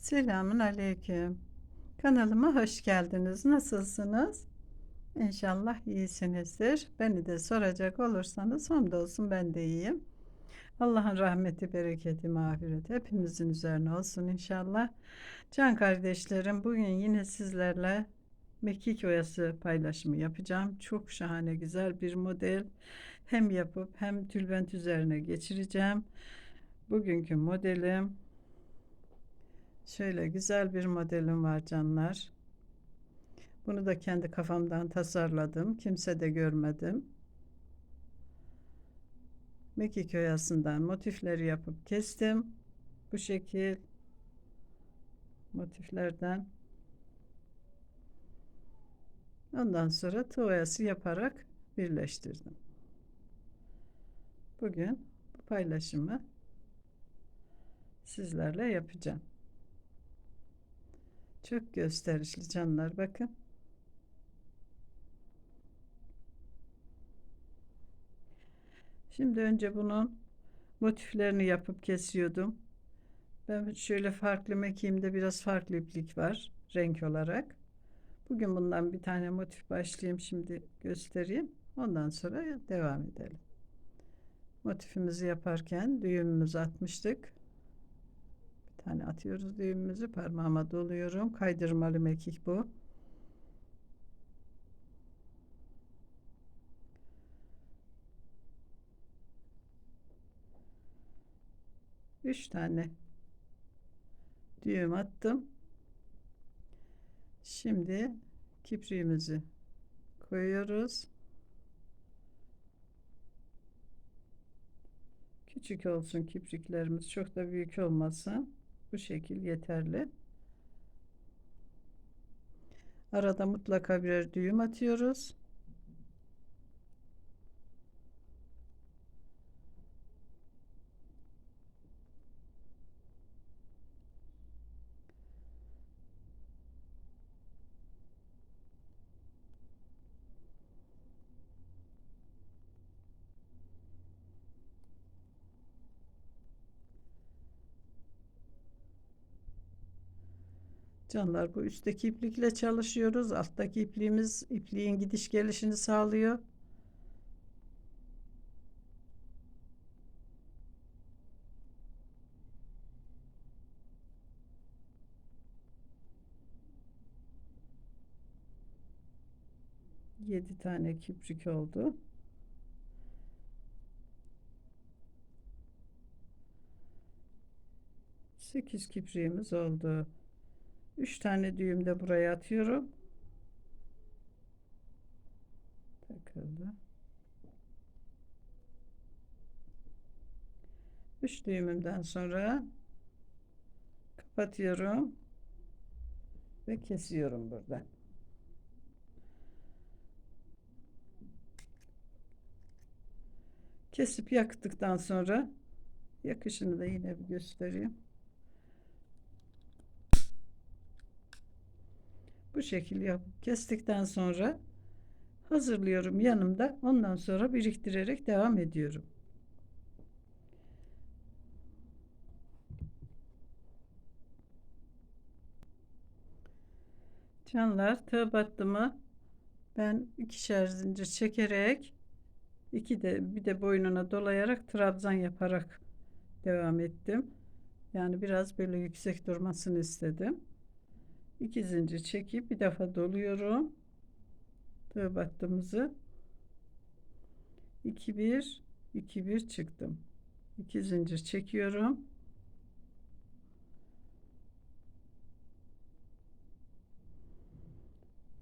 Selamun aleyküm. Kanalıma hoş geldiniz. Nasılsınız? İnşallah iyisinizdir. Beni de soracak olursanız hamdolsun ben de iyiyim. Allah'ın rahmeti, bereketi, mağfireti hepimizin üzerine olsun inşallah. Can kardeşlerim bugün yine sizlerle mekik oyası paylaşımı yapacağım. Çok şahane güzel bir model. Hem yapıp hem tülbent üzerine geçireceğim. Bugünkü modelim Şöyle güzel bir modelim var canlar. Bunu da kendi kafamdan tasarladım. Kimse de görmedim. Mekik oyasından motifleri yapıp kestim. Bu şekil motiflerden. Ondan sonra tığ yaparak birleştirdim. Bugün bu paylaşımı sizlerle yapacağım. Çok gösterişli canlar bakın. Şimdi önce bunun motiflerini yapıp kesiyordum. Ben şöyle farklı mekiğimde biraz farklı iplik var renk olarak. Bugün bundan bir tane motif başlayayım şimdi göstereyim. Ondan sonra devam edelim. Motifimizi yaparken düğümümüzü atmıştık tane atıyoruz düğümümüzü parmağıma doluyorum. Kaydırmalı mekik bu. Üç tane düğüm attım. Şimdi kipriğimizi koyuyoruz. Küçük olsun kipriklerimiz çok da büyük olmasın bu şekil yeterli. Arada mutlaka birer düğüm atıyoruz. Canlar bu üstteki iplikle çalışıyoruz. Alttaki ipliğimiz ipliğin gidiş gelişini sağlıyor. Yedi tane kiprik oldu. Sekiz kipriğimiz oldu. 3 tane düğüm de buraya atıyorum. Takıldı. 3 düğümümden sonra kapatıyorum ve kesiyorum burada. Kesip yaktıktan sonra yakışını da yine bir göstereyim. Bu şekil yapıp kestikten sonra hazırlıyorum yanımda. Ondan sonra biriktirerek devam ediyorum. Canlar tığ battımı ben ikişer zincir çekerek iki de bir de boynuna dolayarak trabzan yaparak devam ettim. Yani biraz böyle yüksek durmasını istedim. 2 zincir çekip bir defa doluyorum. Tığ battığımızı. 2 1 2 1 çıktım. 2 zincir çekiyorum.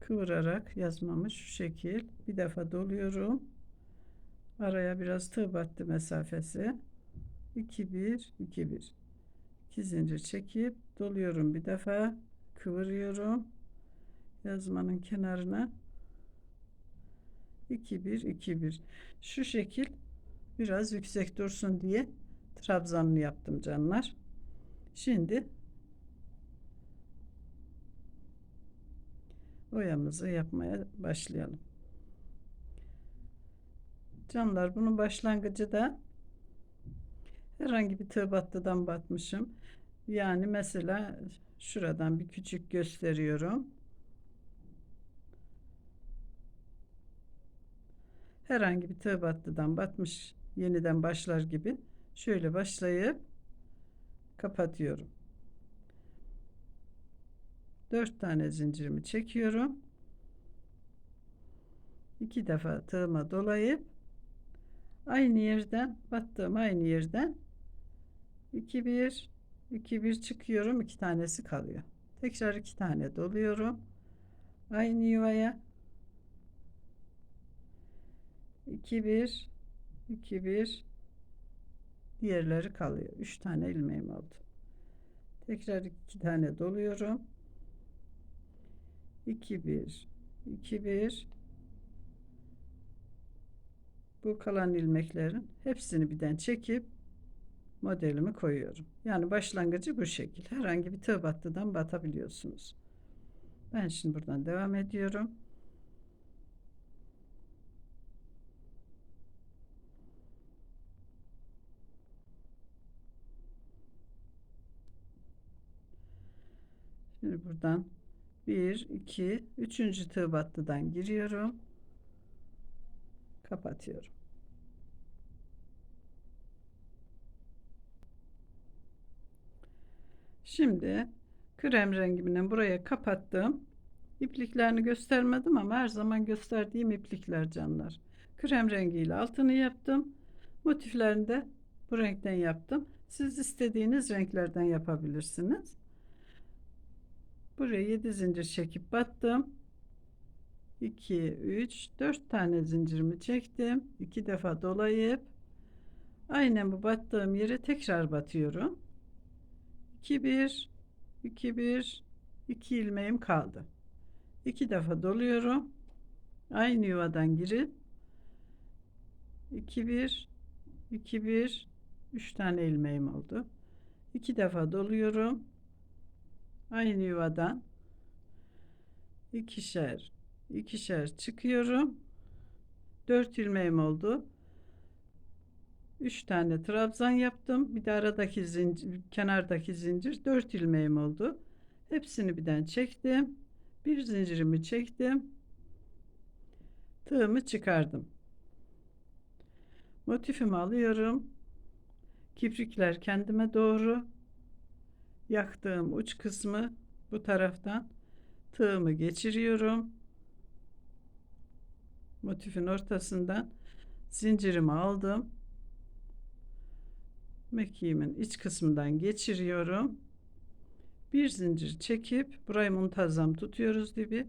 Kıvırarak yazmamı şu şekil. Bir defa doluyorum. Araya biraz tığ battı mesafesi. 2 1 2 1 2 zincir çekip doluyorum bir defa kıvırıyorum. Yazmanın kenarına. 2 1 2 1 şu şekil biraz yüksek dursun diye trabzanını yaptım canlar. Şimdi oyamızı yapmaya başlayalım. Canlar bunun başlangıcı da herhangi bir tığ battıdan batmışım. Yani mesela şuradan bir küçük gösteriyorum. Herhangi bir tığ battıdan batmış yeniden başlar gibi şöyle başlayıp kapatıyorum. 4 tane zincirimi çekiyorum. 2 defa tığıma dolayıp aynı yerden battığım aynı yerden 2 1 2 1 çıkıyorum. 2 tanesi kalıyor. Tekrar 2 tane doluyorum. Aynı yuvaya 2 1 2 1 diğerleri kalıyor. 3 tane ilmeğim oldu. Tekrar 2 tane doluyorum. 2 1 2 1 bu kalan ilmeklerin hepsini birden çekip modelimi koyuyorum. Yani başlangıcı bu şekil. Herhangi bir tığ battıdan batabiliyorsunuz. Ben şimdi buradan devam ediyorum. Şimdi buradan 1 2 3. tığ battıdan giriyorum. Kapatıyorum. Şimdi krem rengimle buraya kapattım. İpliklerini göstermedim ama her zaman gösterdiğim iplikler canlar. Krem rengiyle altını yaptım. Motiflerini de bu renkten yaptım. Siz istediğiniz renklerden yapabilirsiniz. Buraya 7 zincir çekip battım. 2 3 4 tane zincirimi çektim. 2 defa dolayıp aynen bu battığım yere tekrar batıyorum. 2 1 2 1 2 ilmeğim kaldı. 2 defa doluyorum. Aynı yuvadan girip 2 1 2 1 3 tane ilmeğim oldu. 2 defa doluyorum. Aynı yuvadan ikişer ikişer çıkıyorum. 4 ilmeğim oldu. 3 tane trabzan yaptım. Bir de aradaki zincir, kenardaki zincir 4 ilmeğim oldu. Hepsini birden çektim. Bir zincirimi çektim. Tığımı çıkardım. Motifimi alıyorum. Kiprikler kendime doğru. Yaktığım uç kısmı bu taraftan tığımı geçiriyorum. Motifin ortasından zincirimi aldım mekiğimin iç kısmından geçiriyorum. Bir zincir çekip burayı muntazam tutuyoruz dibi.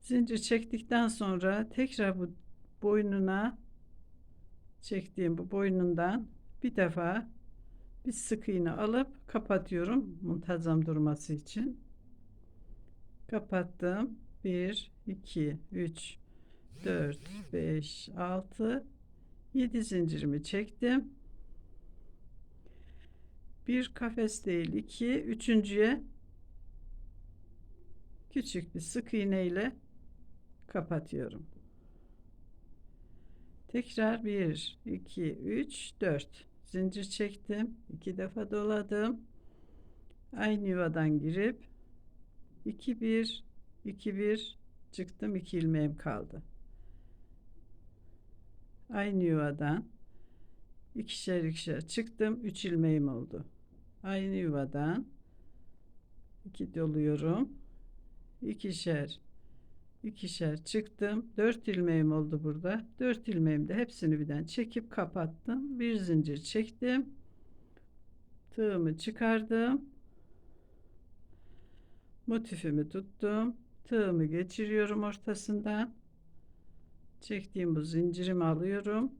Zincir çektikten sonra tekrar bu boynuna çektiğim bu boynundan bir defa bir sık iğne alıp kapatıyorum muntazam durması için. Kapattım. 1 2 3 4 5 6 7 zincirimi çektim bir kafes değil. İki. Üçüncüye küçük bir sık iğne ile kapatıyorum. Tekrar 1 2 3 4 zincir çektim. İki defa doladım. Aynı yuvadan girip 2 1 2 1 çıktım. 2 ilmeğim kaldı. Aynı yuvadan ikişer ikişer çıktım. 3 ilmeğim oldu aynı yuvadan iki doluyorum. İkişer ikişer çıktım. Dört ilmeğim oldu burada. Dört ilmeğimde hepsini birden çekip kapattım. Bir zincir çektim. Tığımı çıkardım. Motifimi tuttum. Tığımı geçiriyorum ortasından. Çektiğim bu zincirimi alıyorum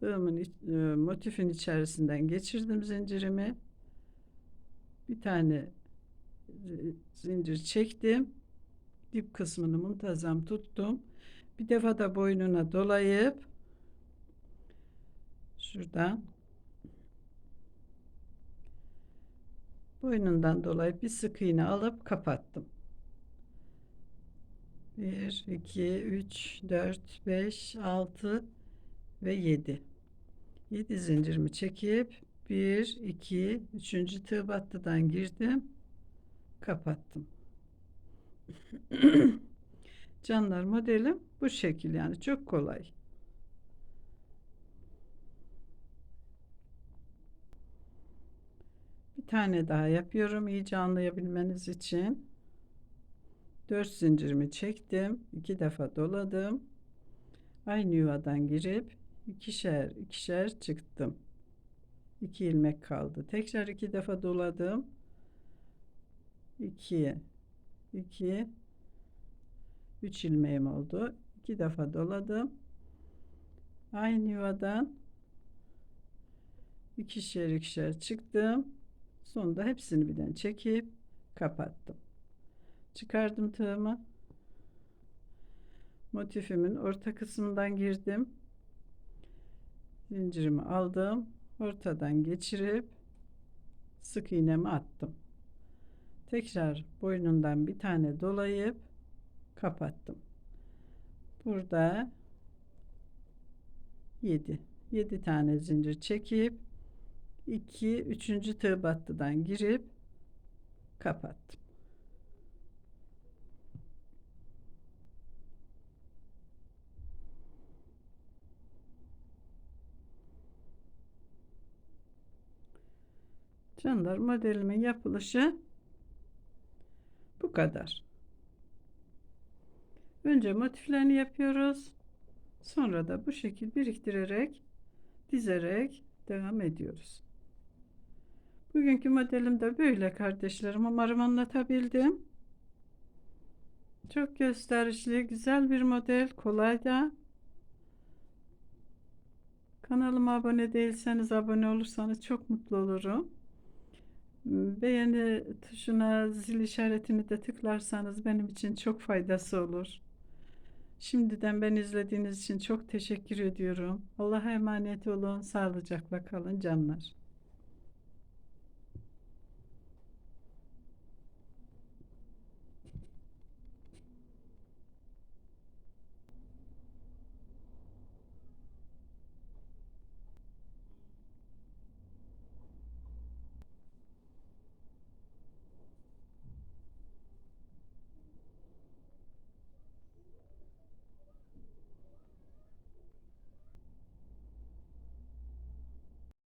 tığımın e, motifin içerisinden geçirdim zincirimi. Bir tane zincir çektim. Dip kısmını muntazam tuttum. Bir defa da boynuna dolayıp şuradan boynundan dolayıp bir sık iğne alıp kapattım. 1 2 3 4 5 6 ve 7 7 zincirimi çekip 1 2 3. tığ battıdan girdim. Kapattım. Canlar modelim bu şekil yani çok kolay. Bir tane daha yapıyorum iyice anlayabilmeniz için. 4 zincirimi çektim. İki defa doladım. Aynı yuvadan girip ikişer ikişer çıktım 2 ilmek kaldı tekrar iki defa doladım 2 2 3 ilmeğim oldu. 2 defa doladım. Aynı yuvadan ikişer ikişer çıktım. Sonunda hepsini birden çekip kapattım. Çıkardım tığımı. Motifimin orta kısmından girdim. Zincirimi aldım. Ortadan geçirip sık iğnemi attım. Tekrar boynundan bir tane dolayıp kapattım. Burada 7 7 tane zincir çekip 2 3. tığ battıdan girip kapattım. Canlar modelimin yapılışı bu kadar. Önce motiflerini yapıyoruz. Sonra da bu şekil biriktirerek dizerek devam ediyoruz. Bugünkü modelim de böyle kardeşlerim. Umarım anlatabildim. Çok gösterişli, güzel bir model. Kolay da. Kanalıma abone değilseniz abone olursanız çok mutlu olurum. Beğeni tuşuna zil işaretini de tıklarsanız benim için çok faydası olur. Şimdiden ben izlediğiniz için çok teşekkür ediyorum. Allah'a emanet olun. Sağlıcakla kalın canlar.